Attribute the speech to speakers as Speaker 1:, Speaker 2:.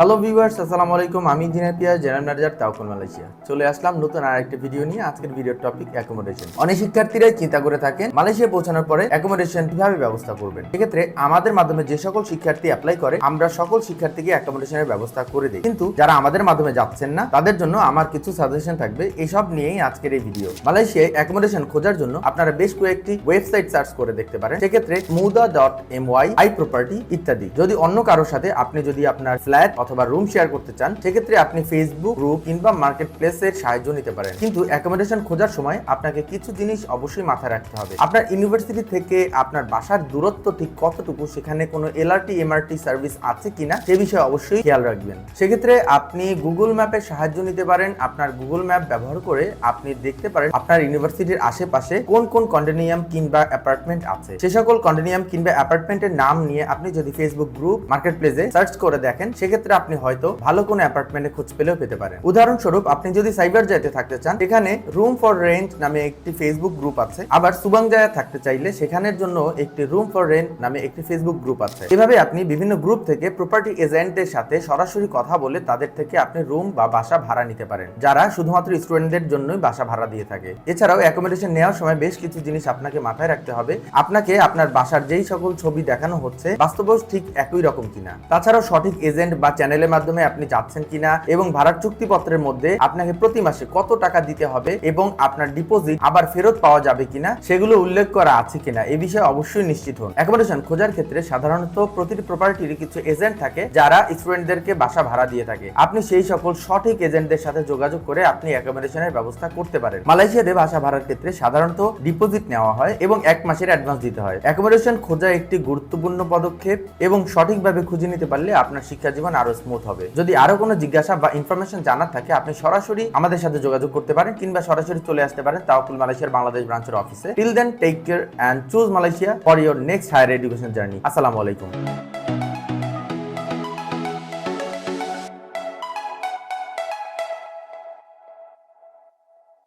Speaker 1: Hello viewers আসসালামু আলাইকুম। আমি engineer Piya general manager Tawakkul Malaysia. চলে আসলাম নতুন আর একটা ভিডিও নিয়ে। আজকের ভিডিওর টপিক অ্যাকোমোডেশন অনেক শিক্ষার্থীরাই চিন্তা করে থাকেন, মালয়েশিয়া পৌঁছানোর পরে অ্যাকোমোডেশন কীভাবে ব্যবস্থা করবেন। সেক্ষেত্রে আমাদের মাধ্যমে যে সকল শিক্ষার্থী অ্যাপ্লাই করে, আমরা সকল শিক্ষার্থীকে অ্যাকোমোডেশনের ব্যবস্থা করে দিই। কিন্তু যারা আমাদের মাধ্যমে যাচ্ছেন না, তাদের জন্য আমার কিছু সাজেশন থাকবে। এসব নিয়েই আজকের এই ভিডিও মালয়েশিয়ায় অ্যাকোমোডেশন খোঁজার জন্য আপনারা বেশ কয়েকটি ওয়েবসাইট সার্চ করে দেখতে পারেন। সেক্ষেত্রে Mudah dot M Y I property ইত্যাদি। যদি অন্য কারোর সাথে আপনি যদি আপনার ফ্ল্যাট অথবা রুম শেয়ার করতে চান, সেক্ষেত্রে আপনি ফেসবুক গ্রুপ কিংবা মার্কেট প্লেসের সাহায্য নিতে পারেন। কিন্তু অ্যাকোমোডেশন খোঁজার সময় আপনাকে কিছু জিনিস অবশ্যই মাথায় রাখতে হবে। আপনার ইউনিভার্সিটি থেকে আপনার বাসার দূরত্ব ঠিক কতটুকু, সেখানে কোনো এলআরটি এমআরটি সার্ভিস আছে কিনা, সে বিষয়ে অবশ্যই খেয়াল রাখবেন। সেক্ষেত্রে আপনি গুগল ম্যাপের সাহায্য নিতে পারেন। আপনার গুগল ম্যাপ ব্যবহার করে আপনি দেখতে পারেন আপনার ইউনিভার্সিটির আশেপাশে কোন কোন কন্ডোনিয়াম কিংবা অ্যাপার্টমেন্ট আছে। সে সকল কন্ডোনিয়াম কিংবা অ্যাপার্টমেন্টের নাম নিয়ে আপনি যদি ফেসবুক গ্রুপ মার্কেট প্লেসে সার্চ করে দেখেন, সেক্ষেত্রে আপনি হয়তো ভালো কোনো অ্যাপার্টমেন্টে খোঁজ পেলেও পেতে পারেন। উদাহরণস্বরূপ, আপনি যদি সাইবার জায়তে থাকতে চান সেখানে রুম ফর রেন্ট নামে একটি ফেসবুক গ্রুপ আছে। আবার সুবাং জায়গা থাকতে চাইলে সেখানের জন্য একটি রুম ফর রেন্ট নামে একটি ফেসবুক গ্রুপ আছে। এভাবে আপনি বিভিন্ন গ্রুপ থেকে প্রপার্টি এজেন্টের সাথে সরাসরি কথা বলে তাদের থেকে আপনি রুম বা বাসা ভাড়া নিতে পারেন, যারা শুধুমাত্র স্টুডেন্টদের জন্যই বাসা ভাড়া দিয়ে থাকে। এছাড়াও অ্যাকোমোডেশন নেওয়ার সময় বেশ কিছু জিনিস আপনাকে মাথায় রাখতে হবে। আপনাকে আপনার বাসার যেই সকল ছবি দেখানো হচ্ছে, বাস্তবেও ঠিক একই রকম কিনা। তাছাড়াও সঠিক এজেন্ট বা চ্যানেলের মাধ্যমে আপনি যাচ্ছেন কিনা এবং ভাড়ার চুক্তিপত্রের মধ্যে আপনাকে প্রতি মাসে কত টাকা দিতে হবে এবং আপনার ডিপোজিট আবার ফেরত পাওয়া যাবে কিনা সেগুলো উল্লেখ করা আছে কিনা এ বিষয়ে অবশ্যই নিশ্চিত হন। অ্যাকোমোডেশন খোঁজার ক্ষেত্রে সাধারণত প্রতিটি প্রপার্টির কিছু এজেন্ট থাকে যারা স্টুডেন্টদেরকে বাসা ভাড়া দিয়ে থাকে। আপনি সেই সকল সঠিক এজেন্টদের সাথে যোগাযোগ করে আপনি অ্যাকোমোডেশনের ব্যবস্থা করতে পারেন। মালয়েশিয়াতে বাসা ভাড়ার ক্ষেত্রে সাধারণত ডিপোজিট নেওয়া হয় এবং এক মাসের অ্যাডভান্স দিতে হয়। অ্যাকোমোডেশন খোঁজা একটি গুরুত্বপূর্ণ পদক্ষেপ এবং সঠিকভাবে খুঁজে নিতে পারলে আপনার শিক্ষা জীবন আরও স্মুথ হবে। যদি আরও কোনো জিজ্ঞাসা বা ইনফরমেশন জানার থাকে, আপনি সরাসরি আমাদের সাথে যোগাযোগ করতে পারেন কিংবা সরাসরি চলে আসতে পারেন তাওকুল মালয়েশিয়ার বাংলাদেশ ব্রাঞ্চের অফিসে till then take care and choose Malaysia for your next higher education journey আসসালামু আলাইকুম।